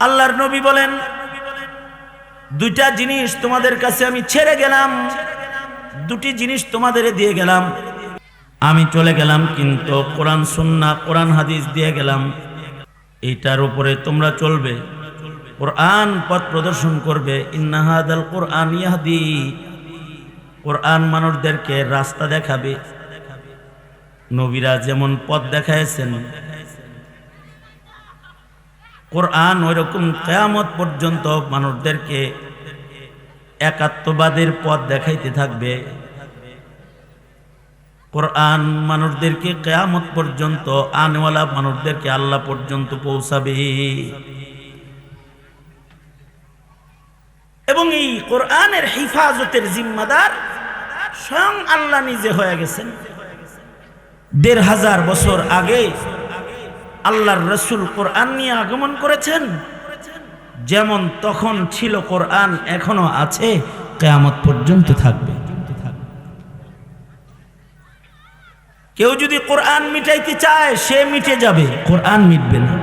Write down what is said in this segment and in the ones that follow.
আল্লাহর নবী বলেন, দুইটা জিনিস তোমাদের কাছে আমি ছেড়ে গেলাম। দুটি জিনিস তোমাদের দিয়ে গেলাম। আমি চলে গেলাম কিন্তু কোরআন, সুন্না, কোরআন, হাদিস দিয়ে গেলাম। এইটার উপরে তোমরা চলবে। কোরআন পথ প্রদর্শন করবে। ইন্নাহাদাল কোরআন ইয়াহদি। কোরআন মানুষদেরকে রাস্তা দেখাবে। নবীরা যেমন পথ দেখাইছেন কোরআন ওইরকম কেয়ামত পর্যন্ত মানুষদেরকে একাত্মবাদের পথ দেখাইতে থাকবে। কোরআন মানুষদেরকে কেয়ামত পর্যন্ত, আনওয়ালা মানুষদেরকে আল্লাহ পর্যন্ত পৌঁছাবে। এবং এই কোরআনের হিফাজতের জিম্মাদার স্বয়ং আল্লাহ নিজে হয়ে গেছেন। দেড় হাজার বছর আগে আল্লাহর রসুল কোরআন নিয়ে আগমন করেছেন। যেমন তখন ছিল কোরআন এখনও আছে, কেয়ামত পর্যন্ত থাকবে। কেউ যদি কোরআন মিটাইতে চায়, সে মিটে যাবে। কোরআন মিটবে না।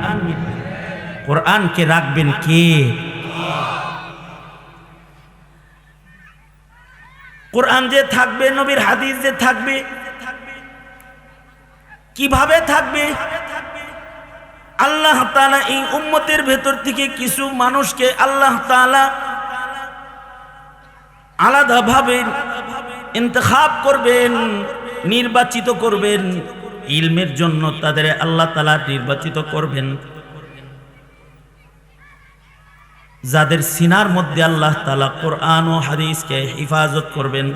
কোরআনকে রাখবেন কে? কোরআন যে থাকবে, নবীর হাদিস যে থাকবে, কীভাবে থাকবে? আল্লাহ তাআলা এই উম্মতের ভেতর থেকে কিছু মানুষকে আল্লাহ তাআলা আলাদাভাবে ইন্তখাব করবেন, নির্বাচিত করবেন। ইলমের জন্য তাদের আল্লাহ তাআলা নির্বাচিত করবেন। যাদের সিনার মধ্যে আল্লাহ তালা কোরআন ও হাদিসকে হিফাজত করবেন,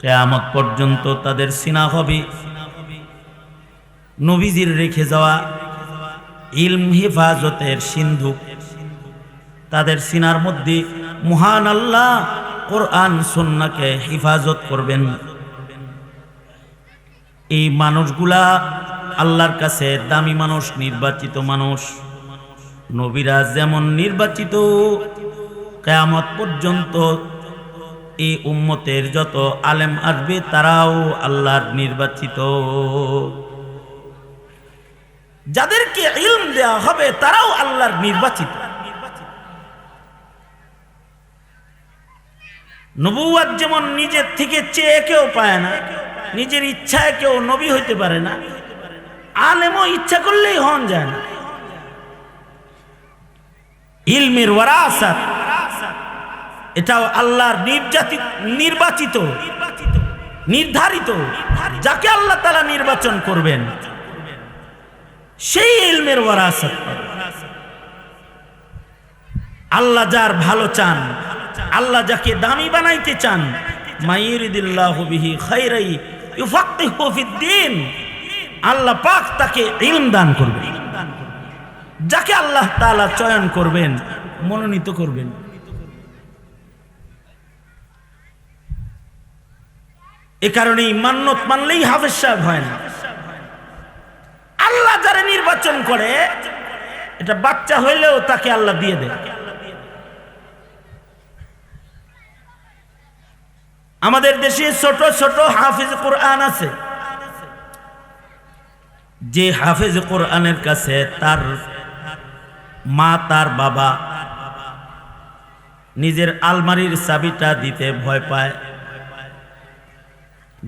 কেয়ামত পর্যন্ত তাদের সিনা হবে। নবীজির রেখে যাওয়া ইলম হেফাজতের সিন্ধু তাদের সিনার মধ্যে মহান আল্লাহ কোরআন সন্নাকে হেফাজত করবেন। এই মানুষগুলা আল্লাহর কাছে দামি মানুষ, নির্বাচিত মানুষ। নবীরা যেমন নির্বাচিত, কেয়ামত পর্যন্ত এই উম্মতের যত আলেম আসবে তারাও আল্লাহর নির্বাচিত। যাদেরকে ইলম দেওয়া হবে, তারাও আল্লাহর নির্বাচিত। নবুয়াত যেমন নিজের থেকে চেয়ে কেউ পায় না, নিজের ইচ্ছায় কেউ নবী হইতে পারে না, আলেমও ইচ্ছা করলেই হন যায় না। ইলমের ওয়ারাসাত, এটাও আল্লাহর নির্যাতিত নির্বাচিত, নির্ধারিত, যাকে আল্লাহ তালা নির্বাচন করবেন। সেই ইলমের ওয়ারাসাত। আল্লাহ যার ভালো চান, আল্লাহ যাকে দামি বানাইতে চান আল্লাহ পাক তাকে ইলম দান করবেন। যাকে আল্লাহ তাআলা চয়ন করবেন, মনোনীত করবেন। এ কারণেই মান্যত মানলেই হাফেজ সাহেব হয় না। আল্লাহ যারা নির্বাচন করে, এটা বাচ্চা হইলেও তাকে আল্লাহ দিয়ে দেয়। আমাদের দেশে ছোট ছোট হাফিজ কোরআন আছে। যে হাফিজ কোরআনের কাছে তার মা, তার বাবা নিজের আলমারির চাবিটা দিতে ভয় পায়।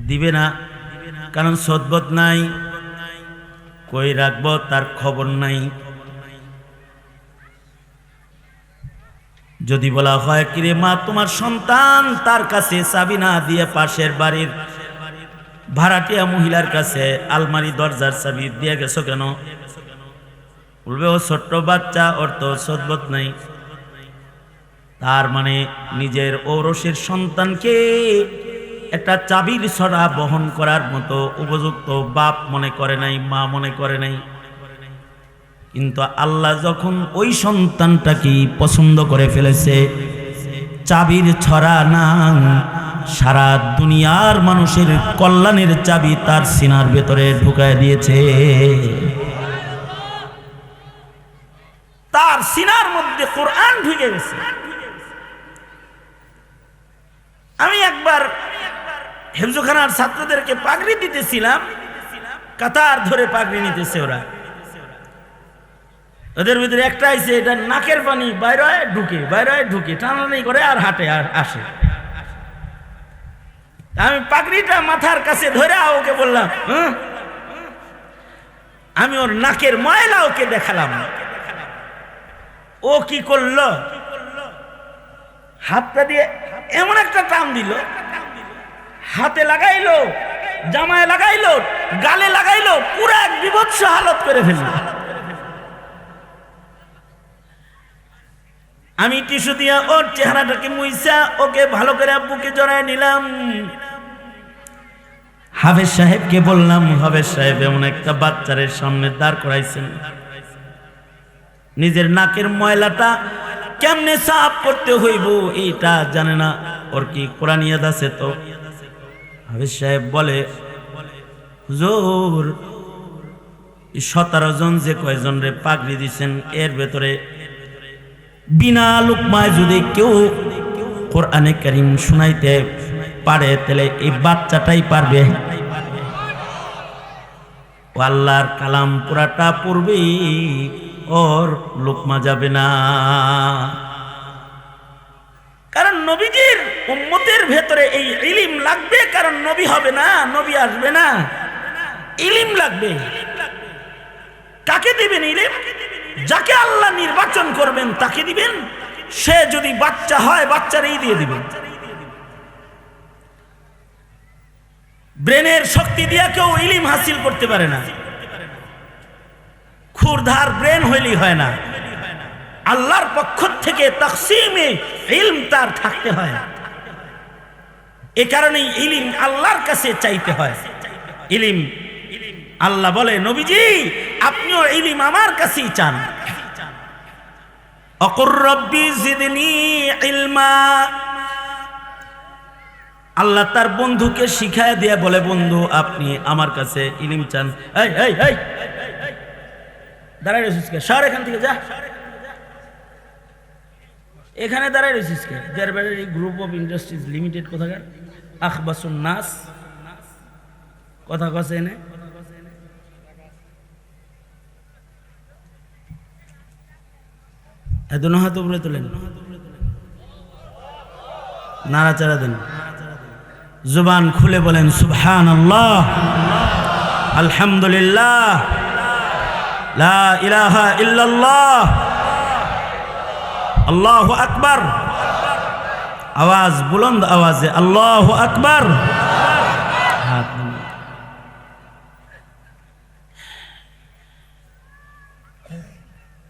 দিবে না, কারণ সদ্বত নাই। কই রাখব তার খবর নাই। যদি বলা হয়, কিরে মা, তোমার সন্তান তার কাছে চাবি না দিয়ে পাশের বাড়ির ভাড়াটিয়া মহিলার কাছে আলমারি, দরজার চাবি দিয়ে গেছো কেন? বলবে, ও ছোট্ট বাচ্চা, ওর তো সদ্বত নাই। তার মানে নিজের ঔরসের সন্তানকে একটা চাবির ছড়া বহন করার মতো উপযুক্ত বাপ মনে করে নাই, মা মনে করে নাই। কিন্তু আল্লাহ যখন ওই সন্তানটাকে পছন্দ করে ফেলেছে, চাবির ছড়া না, সারা দুনিয়ার মানুষের কল্যাণের চাবি তার সিনার ভেতরে ঢুকায় দিয়েছে। তার সিনার মধ্যে কোরআন ঢুকে গেছে। আমি একবার হেফজুখানার ছাত্রদেরকে পাগড়ি দিতেছিলাম, কাতার ধরে পাগড়ি নিতেছে ওরা। ওদের ভিতরে একটা আইছে, এটা নাকের পানি, বাইরে ঢুকে বাইরে ঢুকে, টানাটানি করে আর হাঁটে, আর আসে। আমি পাগড়িটা মাথার কাছে ধরে ওকে বললাম? আমি ওর নাকের ময়লা ওকে দেখালাম। ও কি করল? হাতটা দিয়ে এমন একটা টান দিল হাতে লাগাইলো, জামায় লাগাইলো, গালে লাগাইলো, পুরো এক বিভৎস হালত করে ফেলল। আমি টিস্যু দিয়ে ওর চেহারাটাকে মুইসা ওকে ভালো করে বুকে জড়ায় নিলাম। হাফেজ সাহেবকে বললাম, হাফেজ সাহেব, এমন একটা বাচ্চারের সামনে দাঁড় করাইছেন। নিজের নাকের ময়লাটা কেমনে সাফ করতে হইব এইটা জানে না। ওর কি কোরআনিয়াদ আছে তো? হাফেজ সাহেব বলে, হুজুর, সতেরো জন যে কয়জন রে পাগড়ি দিচ্ছেন এর ভেতরে বিনা লোকমায় যদি কেউ কোরআনে করিম শুনাইতে পারে, তাহলে এই বাচ্চাটাই পারবে। আল্লাহর কালাম পুরাটা পড়বে, ওর লোকমা যাবে না। নবীজির উম্মতের ভেতরে এই ইলিম লাগবে, কারণ নবী হবে না, নবী আসবে না। ইলিম লাগবে। কাকে দিবেন ইলিম? যাকে আল্লাহ নির্বাচন করবেন, তাকে দিবেন। সে যদি বাচ্চা হয়, বাচ্চারই দিয়ে দিবেন। ব্রেনের শক্তি দিয়া কেউ ইলিম হাসিল করতে পারে না। ক্ষুরধার ব্রেন হইলেই হয় না। আল্লাহর পক্ষ থেকে তকসিমে ইলম তার থাকতে হয় এ কারণেই ইলিম আল্লাহর কাছে চাইতে হয় ইলিম আল্লাহ বলে নবীজি আপনিও ইলিম আমার কাছেই চান আল্লাহ তার বন্ধুকে শিখায় দিয়ে বলে বন্ধু আপনি আমার কাছে ইলিম চান দাঁড়াই সর এখান থেকে যা এখানে দাঁড়াই রয়েছিস কে? জারবাড়ির গ্রুপ অফ ইন্ডাস্ট্রিজ লিমিটেড কোথাকার? আখবাসুন নাস। কথা কছে এনে। এত হাত উপরে তোলেন। নাড়াচাড়া দেন। জুবান খুলে বলেন সুবহান আল্লাহ আলহামদুলিল্লাহ, লা ইলাহা ইল্লাল্লাহ আল্লাহু আকবার। আওয়াজ, বুলন্দ আওয়াজে, আল্লাহু আকবার। হাত নামান।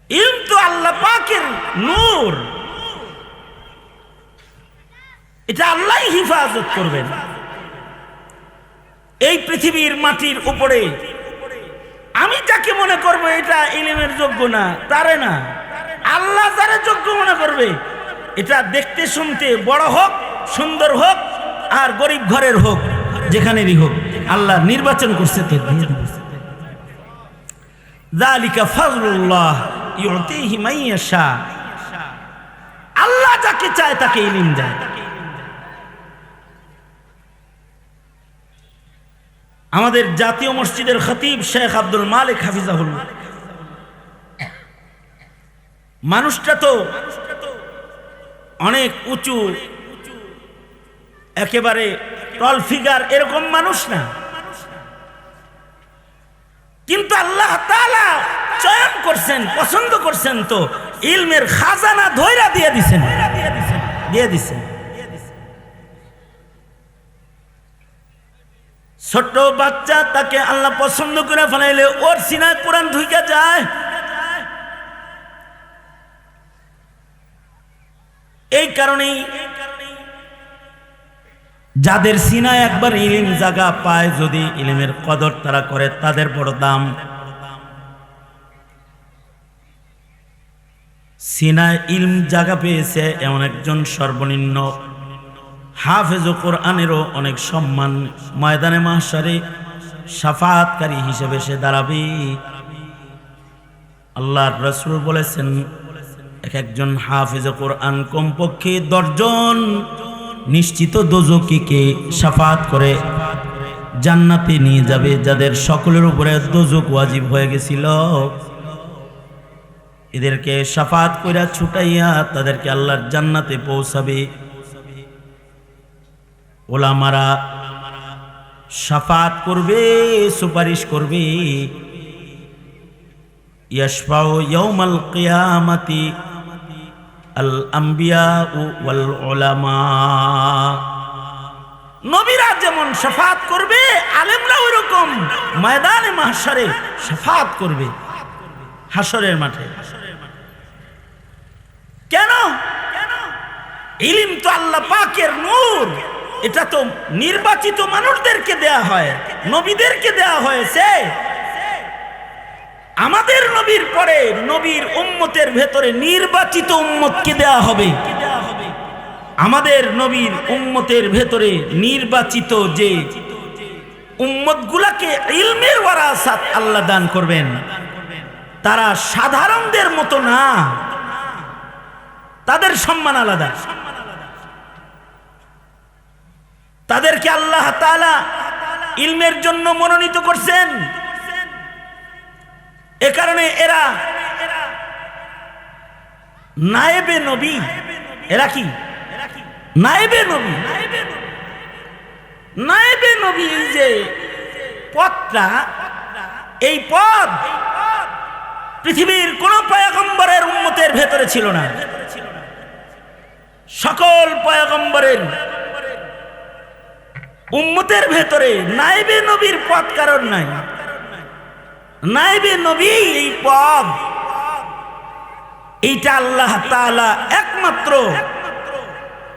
ইলম তো আল্লাহ পাকের নূর। এটা আল্লাহ হিফাজত করবেন। এই পৃথিবীর মাটির উপরে। আমি যাকে মনে করব এটা ইলিমের যোগ্য না, তারে না। আল্লাহ যারা যোগ্য মনে করবে। এটা দেখতে শুনতে বড় হোক, সুন্দর হোক, আর গরিব ঘরের হোক, যেখানেরই হোক, আল্লাহ নির্বাচন করছে আল্লাহ যাকে চায় তাকে ইলিম দেয়। আমাদের জাতীয় মসজিদের খতিব শেখ আব্দুল মালিক হাফিজাহুল্লাহ। মানুষটা তো অনেক উঁচু, একেবারে টল ফিগার এরকম মানুষ না। কিন্তু আল্লাহ চয়ন করছেন, পছন্দ করছেন তো, ইলমের খাজানা ধৈরা দিয়ে দিছেন। দিয়ে দিছেন। ছোট বাচ্চা তাকে আল্লাহ পছন্দ করে ফেলাইলে ওর সিনায় কোরআন ঢুকে যায় এই কারণেই যাদের সিনায় একবার ইলিম জায়গা পায়, যদি ইলিমের কদর তারা করে, তাদের বড় দাম। সিনায় ইলম জায়গা পেয়েছে এমন একজন সর্বনিম্ন। হাফেজ কোরআনেরও অনেক সম্মান। ময়দানে মাসারে সাফাতকারী হিসেবে সে দাঁড়াবে। আল্লাহ রসুল বলেছেন এক একজন হাফেজ কোরআন কমপক্ষে দশজন নিশ্চিত দোজকিকে সাফাত করে জান্নাতে নিয়ে যাবে, যাদের সকলের উপরে দোজক ওয়াজিব হয়ে গেছিল। এদেরকে সাফাত কইরা ছুটাইয়া তাদেরকে আল্লাহর জান্নাতে পৌঁছাবে। ওলামারা সাফাত করবে, সুপারিশ করবে। ইয়াশফাউ ইয়াউমাল কিয়ামাতি আম্বিয়া ওয়াল উলামা নবীরা যেমন সাফাত করবে, আলেমরা ওইরকম ময়দানে মাহশারে সাফাত করবে হাসরের মাঠে। কেন? ইলিম তো আল্লাহ পাকের নূর। এটা তো নির্বাচিত মানুষদেরকে দেয়া হয়, নবীদেরকে দেয়া হয়েছে। আমাদের নবীর পরে নবীর উম্মতের ভেতরে নির্বাচিত উম্মতকে দেয়া হবে। আমাদের নবীর উম্মতের ভেতরে নির্বাচিত যে উম্মত গুলাকে ইলমের ওয়ারাসাত আল্লাহ দান করবেন, তারা সাধারণদের মতো না। তাদের সম্মান আলাদা। তাদেরকে আল্লাহ তাআলা ইলমের জন্য মনোনীত করছেন। এ কারণে এরা নায়েবে নবী। এরা কি? নায়েবে নবী। নায়েবে নবী এই যে পথটা, এই পদ পৃথিবীর কোন পয়গম্বরের উন্মতের ভেতরে ছিল না। সকল পয়গম্বরের উম্মতের ভেতরে নাইবে নবীর পথ কারণ নাই। নাইবে নবী এই পদ এইটা আল্লাহ তাআলা একমাত্র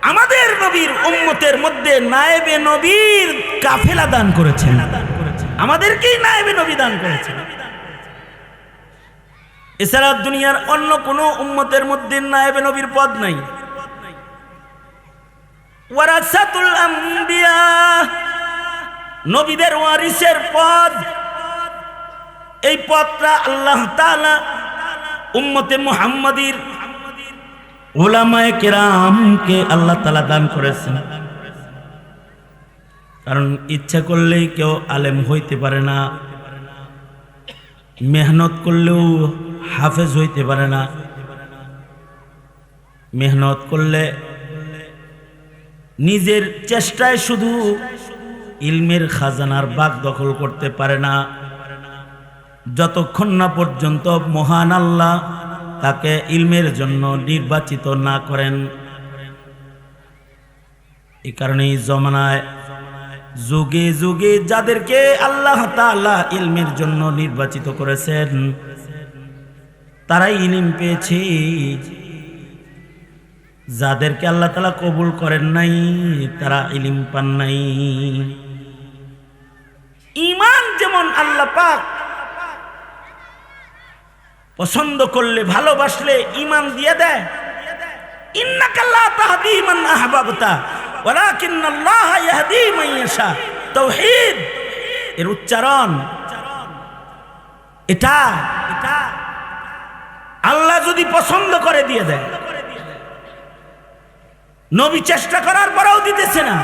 আমাদের নবীর উম্মতের মধ্যে নায়েবে নবীর কাফেলা দান করেছেন। আমাদেরকেই নায়েবে নবী দান করেছেন। এছাড়া দুনিয়ার অন্য কোনো উম্মতের মধ্যে নায়েবে নবীর পদ নাই। ওয়ারাসাতুল আম্বিয়া, নবীদের ওয়ারিসের পদ এই পথটা আল্লাহ উম্মতে মুহাম্মাদির ওলামায়ে কেরামকে আল্লাহ তাআলা দান করেছেন। কারণ ইচ্ছা করলেই কেউ আলেম হইতে পারে না, মেহনত করলেও হাফেজ হইতে পারে না। মেহনত করলে নিজের চেষ্টায় শুধু ইলমের খাজানার বাগ দখল করতে পারে না। যতক্ষণ না পর্যন্ত মহান আল্লাহ তাকে ইলমের জন্য নির্বাচিত না করেন। এই কারণেই জমানায় যুগে যুগে যাদেরকে আল্লাহ তাআলা ইলমের জন্য নির্বাচিত করেছেন, তারাই ইলিম পেয়েছে। যাদেরকে আল্লাহ তালা কবুল করেন নাই, তারা ইলিম পান নাই। ইমান যেমন আল্লাহ পাক পছন্দ করলে, ভালোবাসলে ইমান দিয়ে দেয়। এর উচ্চারণ। এটা এটা আল্লাহ যদি পছন্দ করে দিয়ে দেয়। নবী চেষ্টা করার পরেও দিতেছে না।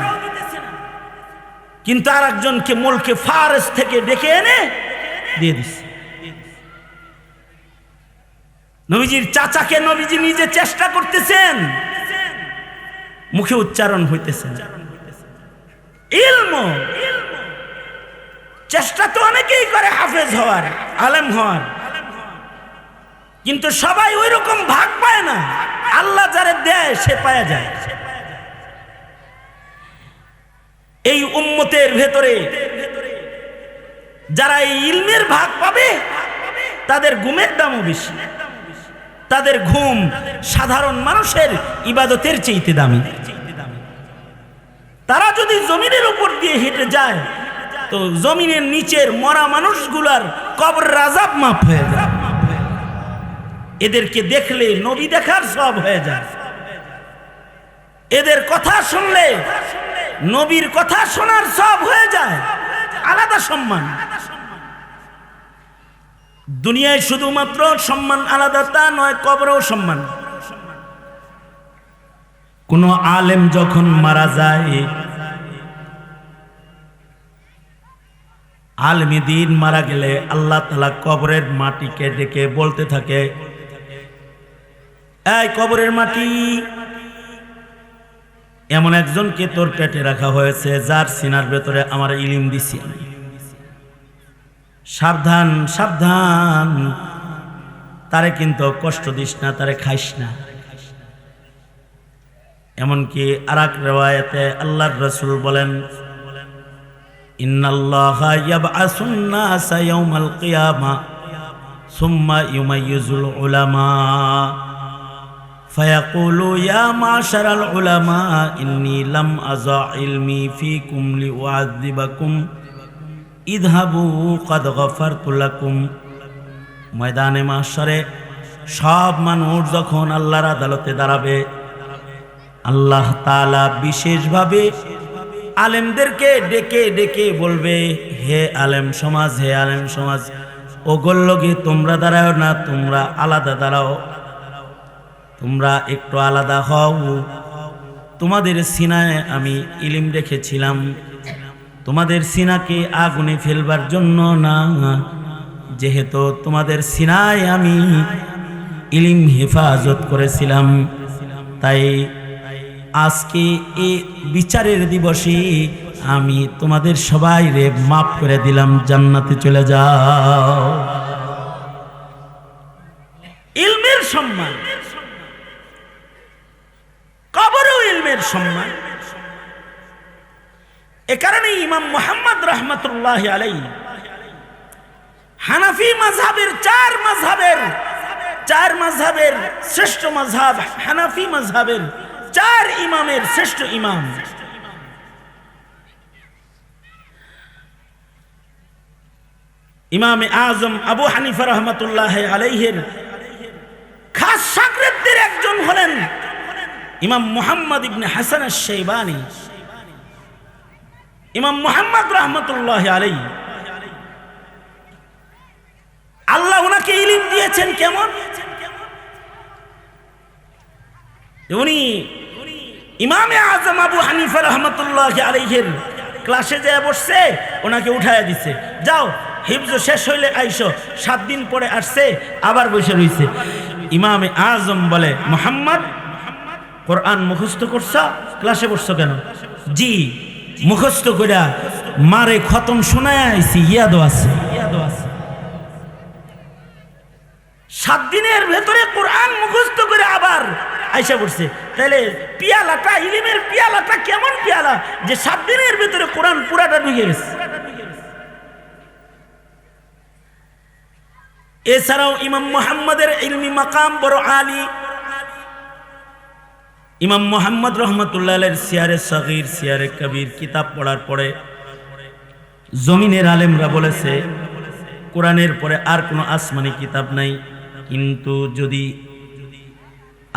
কিন্তু আর একজনকে মুলকে ফারেস থেকে ডেকে এনে দিয়ে দিচ্ছে নবীজির চাচাকে নবীজি নিজে চেষ্টা করতেছেন। মুখে উচ্চারণ হইতেছে চেষ্টা তো অনেকেই করে হাফেজ হওয়ার, আলেম হওয়ার। কিন্তু সবাই ওই রকম ভাগ পায় না। আল্লাহ যারে দেয়, সে পায়া যায়। এই উম্মতের ভেতরে যারা এই ইলমের ভাগ পাবে, তাদের ঘুমের দামও বেশি। তাদের ঘুম সাধারণ মানুষের ইবাদতের চেইতে দামি। তারা যদি জমিনের উপর দিয়ে হেঁটে যায়, তো জমিনের নিচের মরা মানুষগুলার কবর রাজাব মাপ হয়ে যায়। এদেরকে দেখলে নবী দেখার সব হয়ে যায়। এদের কথা শুনলে নবীর কথা শোনার সব হয়ে যায়। আলাদা সম্মান। দুনিয়ায় শুধুমাত্র সম্মান আলাদা, তা নয় কবরেও সম্মান। কোন আলেম যখন মারা যায়, আলমী দিন মারা গেলে আল্লাহ তালা কবরের মাটিকে ডেকে বলতে থাকে, এই কবরের মাটি, এমন একজনকে তোর পেটে রাখা হয়েছে, যার সিনার ভেতরে আমার ইলিম দিছি আমি। সাবধান সাবধান। তারে কিন্তু কষ্ট দিস না, তারে খাইস না। এমনকি আর এক রেওয়ায়তে আল্লাহর রসুল বলেন কিয়ামা সুম্মা ইউমাইয়িজুল ইদহাবু কদ গফার তুলাকুম ময়দানে মাসরে সব মানুষ যখন আল্লাহর আদালতে দাঁড়াবে, আল্লাহ তালা বিশেষভাবে আলেমদেরকে ডেকে ডেকে বলবে, হে আলেম সমাজ, হে আলেম সমাজ ওগোল্লগে তোমরা দাঁড়াও না, তোমরা আলাদা দাঁড়াও। তোমরা একটু আলাদা হও। তোমাদের সিনায় আমি ইলিম রেখেছিলাম। তোমাদের সিনাকে আগুনে ফেলবার জন্য না। যেহেতু তোমাদের সিনায় আমি ইলিম হেফাজত করেছিলাম, তাই আজকে এ বিচারের দিবসে আমি তোমাদের সবাই রে মাফ করে দিলাম, জান্নাতে চলে যাও। রহমতুল্লাহ আলাই হানাফি চার চার শ্রেষ্ঠ হানাফি চার ইমামের শ্রেষ্ঠ ইমাম। আজম আবু হানিফা রহমতুল্লাহ আলাইহের খাস একজন হলেন ইমাম মুহাম্মদ ইবনে হাসান সেইবানি ইমাম মুহাম্মদ রহমতুল্লাহ আলাই আল্লাহ ওনাকে ইলিম দিয়েছেন কেমন? উনি ইমামে আজম আবু হানিফা রহমতুল্লাহ আলাইহের ক্লাসে যে বসছে, ওনাকে উঠায় দিছে। যাও, হিফজ শেষ হইলে আইসো, সাত দিন পরে আসছে, আবার বসে রইছে। ইমামে আজম বলে, মোহাম্মদ, কোরআন মুখস্থ করছ? ক্লাসে বসছো কেন? জি। মুখস্থ কইরা, মারে খতম শোনায় আইছি, ইয়াদও আছে। সাত দিনের ভেতরে কোরআন মুখস্থ করে আবার আইসা পড়ছে। তাহলে পিয়ালাটা, ইলিমের পিয়ালাটা কেমন পিয়ালা যে সাত দিনের ভেতরে কোরআন পুরাটা ঢুকে গেছে। এছাড়াও ইমাম মোহাম্মদের ইলমি মাকাম বড় আলী ইমাম মোহাম্মদ রহমতুল্লাহ সিয়ারে সগির, সিয়ারে কবির কিতাব পড়ার পরে জমিনের আলেমরা বলেছে, কোরআনের পরে আর কোনো আসমানি কিতাব নাই। কিন্তু যদি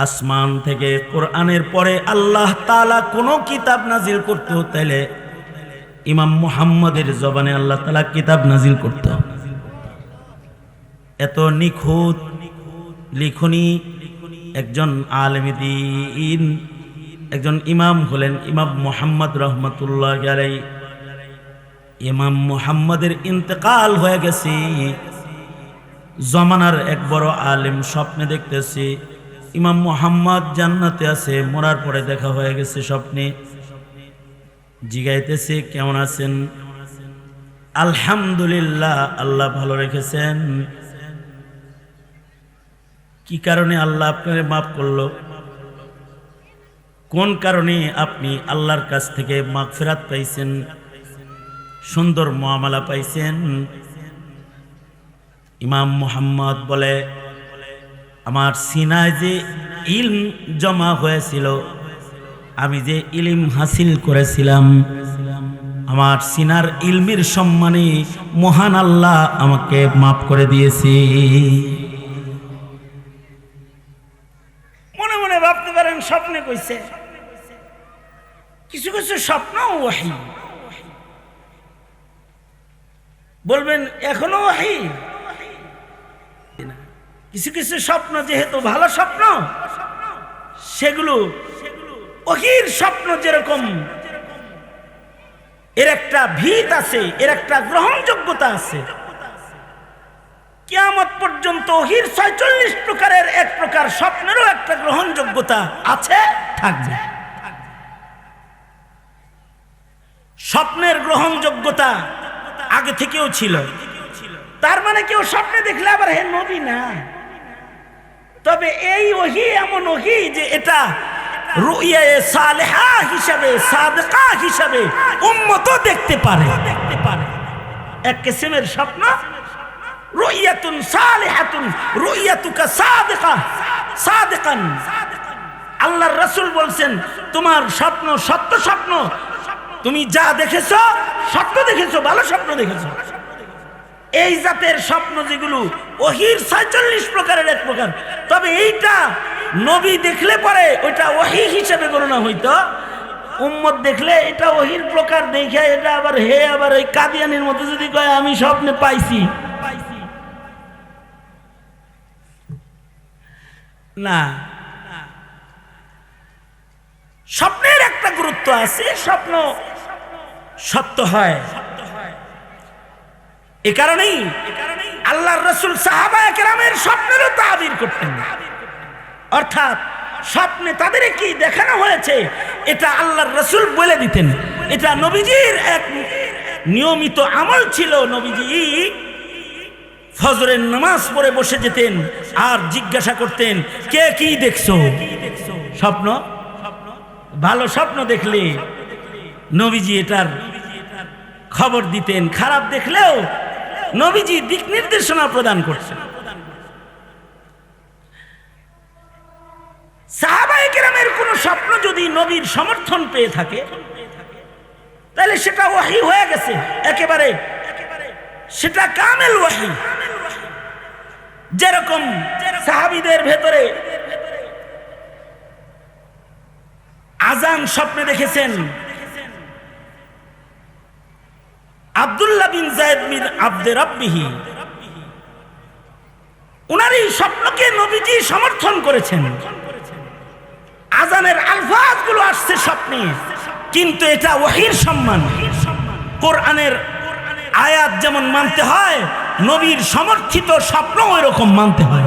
আসমান থেকে কোরআনের পরে আল্লাহ তালা কোনো কিতাব নাজিল করতো, তাহলে ইমাম মুহাম্মদের জবানে আল্লাহ তালা কিতাব নাজিল করত। এত নিখুঁত, লিখনি একজন আলমিদিন একজন ইমাম হলেন ইমাম মোহাম্মদ রহমতুল্লাহ আলাই ইমাম মোহাম্মদের ইন্তেকাল হয়ে গেছে। জমানার এক বড় আলেম স্বপ্নে দেখতেছি, ইমাম মোহাম্মদ জান্নাতে আছে, মরার পরে দেখা হয়ে গেছে স্বপ্নে। জিগাইতেছে, কেমন আছেন? আলহামদুলিল্লাহ, আল্লাহ ভালো রেখেছেন। কি কারণে আল্লাহ আপনাকে মাফ করল? কোন কারণে আপনি আল্লাহর কাছ থেকে মাগফিরাত পাইছেন? সুন্দর মহামালা পাইছেন? ইমাম মোহাম্মদ বলে, আমার সিনায় যে ইলম জমা হয়েছিল, আমি যে ইলিম হাসিল করেছিলাম, আমার সিনার ইলমের সম্মানে মহান আল্লাহ আমাকে মাফ করে দিয়েছি। কইছে? কিছু কিছু স্বপ্ন ওয়াহি। বলবেন, এখনও ওয়াহি? কিছু কিছু স্বপ্ন যেহেতু ভালো স্বপ্ন, সেগুলো অহির স্বপ্ন যেরকম, এর একটা ভিত আছে, এর একটা গ্রহণযোগ্যতা আছে। কিয়ামত পর্যন্ত অহির ছয়চল্লিশ প্রকারের এক প্রকার স্বপ্নেরও একটা গ্রহণযোগ্যতা আছে, থাকবে। স্বপ্নের গ্রহণযোগ্যতা আগে থেকেও ছিল। তার মানে কেউ স্বপ্নে দেখলে আবার হে নবী না। তবে এই ওহি এমন ওহি যে এটা সালেহা হিসাবে, সাদকা হিসাবে উম্মতও দেখতে পারে দেখতে পারে। এক কিসিমের স্বপ্ন রুইয়াতুন সালেহাতুন, রুইয়াতুকা সাদকা, সাদকান। আল্লাহর রাসূল বলছেন, তোমার স্বপ্ন সত্য স্বপ্ন। তুমি যা দেখেছ, স্বপ্ন দেখেছ, ভালো স্বপ্ন দেখেছ। এই জাতের স্বপ্ন যেগুলো, ওহির ছয়চল্লিশ প্রকারের এক প্রকার। তবে এইটা নবী দেখলে পরে ওইটা ওহি হিসেবে গণনা হইতো। উম্মত দেখলে এটা ওহির প্রকার দেখে এটা আবার হে আবার ওই কাদিয়ানির মতো যদি কয়, আমি স্বপ্নে পাইছি। না। স্বপ্নের একটা গুরুত্ব আছে, স্বপ্ন সত্য হয়। এ কারণেই আল্লাহর রসুল সাহাবা একরামের স্বপ্নেরও তাবির করতেন। অর্থাৎ স্বপ্নে তাদের কি দেখানো হয়েছে, এটা আল্লাহর রসুল বলে দিতেন। এটা নবীজির এক নিয়মিত আমল ছিল, নবীজি ফজরের নামাজ পড়ে বসে যেতেন আর জিজ্ঞাসা করতেন, কে কি দেখছ? স্বপ্ন? ভালো স্বপ্ন দেখলে নবীজি এটার খবর দিতেন, খারাপ দেখলেও নবীজি দিক নির্দেশনা প্রদান করছেন সাহাবায়ে কেরামের কোন স্বপ্ন যদি নবীর সমর্থন পেয়ে থাকে, তাহলে সেটা ওয়াহি হয়ে গেছে। একেবারে সেটা কামেল ওয়াহি। যেরকম সাহাবিদের ভেতরে আজান স্বপ্নে দেখেছেন। বিন জায়দ বিন আব্দে রব্বিহি। স্বপ্নকে নবীজি সমর্থন করেছেন। আজানের আলফাজগুলো আসছে স্বপ্নে, কিন্তু এটা ওহির সম্মান। কোরআনের আয়াত যেমন মানতে হয় নবীর সমর্থিত স্বপ্ন ওই রকম মানতে হয়।